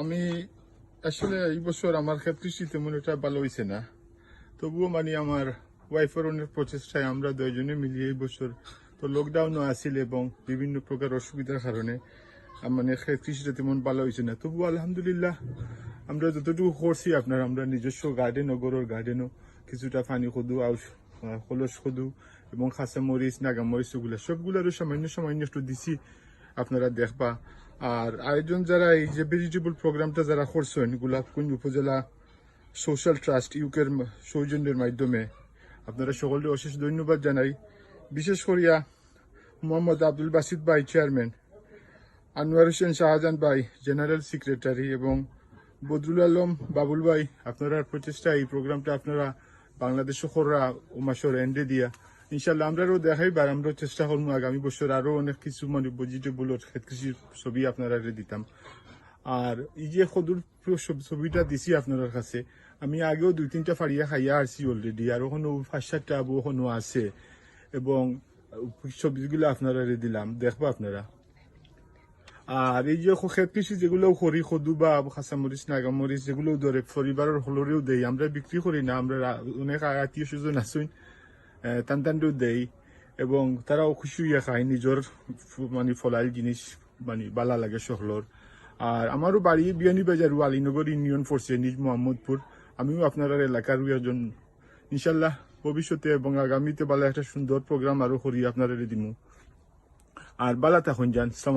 আমি আসলে এই বছর আমার ক্ষেত কৃষি তেমন এটা ভালো হয়েছে না। তবুও মানে আমার ওয়াইফের অনেক প্রচেষ্টায় আমরা দুইজনে মিলিয়ে এই বছর তো লকডাউনও আছিল এবং বিভিন্ন প্রকার অসুবিধার কারণে মানে কৃষিটা তেমন ভালো হয়েছে না। তবুও আলহামদুলিল্লাহ আমরা যতটুকু করছি আপনার, আমরা নিজস্ব গার্ডেনও গরুর গার্ডেনও কিছুটা পানি খুদু, আউশ কলস খুদু এবং খাসা মরিচ নাগা মরিচ ওগুলো সবগুলোরও সামান্য সামান্য একটু দিছি। আপনারা দেখবা আর আয়োজন যারা এই যে ভেজিটেবল প্রোগ্রামটা যারা করছেন গোলাপকুঞ্জ উপজেলা সোশ্যাল ট্রাস্ট ইউকের সৌজন্যের মাধ্যমে, আপনারা সকলকে অশেষ ধন্যবাদ জানাই। বিশেষ করিয়া মোহাম্মদ আব্দুল বাসিদ ভাই চেয়ারম্যান আনোয়ার হোসেন শাহজাহান ভাই জেনারেল সেক্রেটারি এবং বদরুল আলম বাবুল ভাই, আপনারা প্রচেষ্টা এই প্রোগ্রামটা আপনারা বাংলাদেশ খররা ও মাসের এন্ডে দিয়া ইনশাল্লাহ আমরাও দেখাইবার আমরাও চেষ্টা করব আগামী বছর আরও অনেক কিছু মানে ভেজিটেবল কৃষির ছবি আপনারা দিতাম। আর এই যে সদুর ছব- ছবিটা দিছি আপনার কাছে, আমি আগেও দুই তিনটা ফাড়িয়া খাইয়া আসছি অলরেডি আর ওখানে পাঁচ সাতটা আবু আছে। এবং ছবিগুলো আপনারা দিলাম, দেখব আপনারা। আর এই যে ক্ষেত কৃষি যেগুলো করি, সদু বা খাঁচামরিচ নাগামরিচ যেগুলো ধরে পরিবারের হলরেও দেই, আমরা বিক্রি করি না, আমরা অনেক আত্মীয় স্বজন আছেন টান দেই এবং তারাও খুশি হইয়া খায়, নিজের মানে ফলাইল জিনিস মানে বালা লাগে সকলের আর আমারও বাড়ি বিয়ানি বাজার আলীনগর ইউনিয়ন ফোর্সে নিজ মোহাম্মদপুর। আমিও আপনার এলাকার একজন ইনশাল্লাহ ভবিষ্যতে এবং আগামীতে বালা একটা সুন্দর প্রোগ্রাম আরও করি, আপনারা দিমু। আর বালা থাকুন যান, সালাম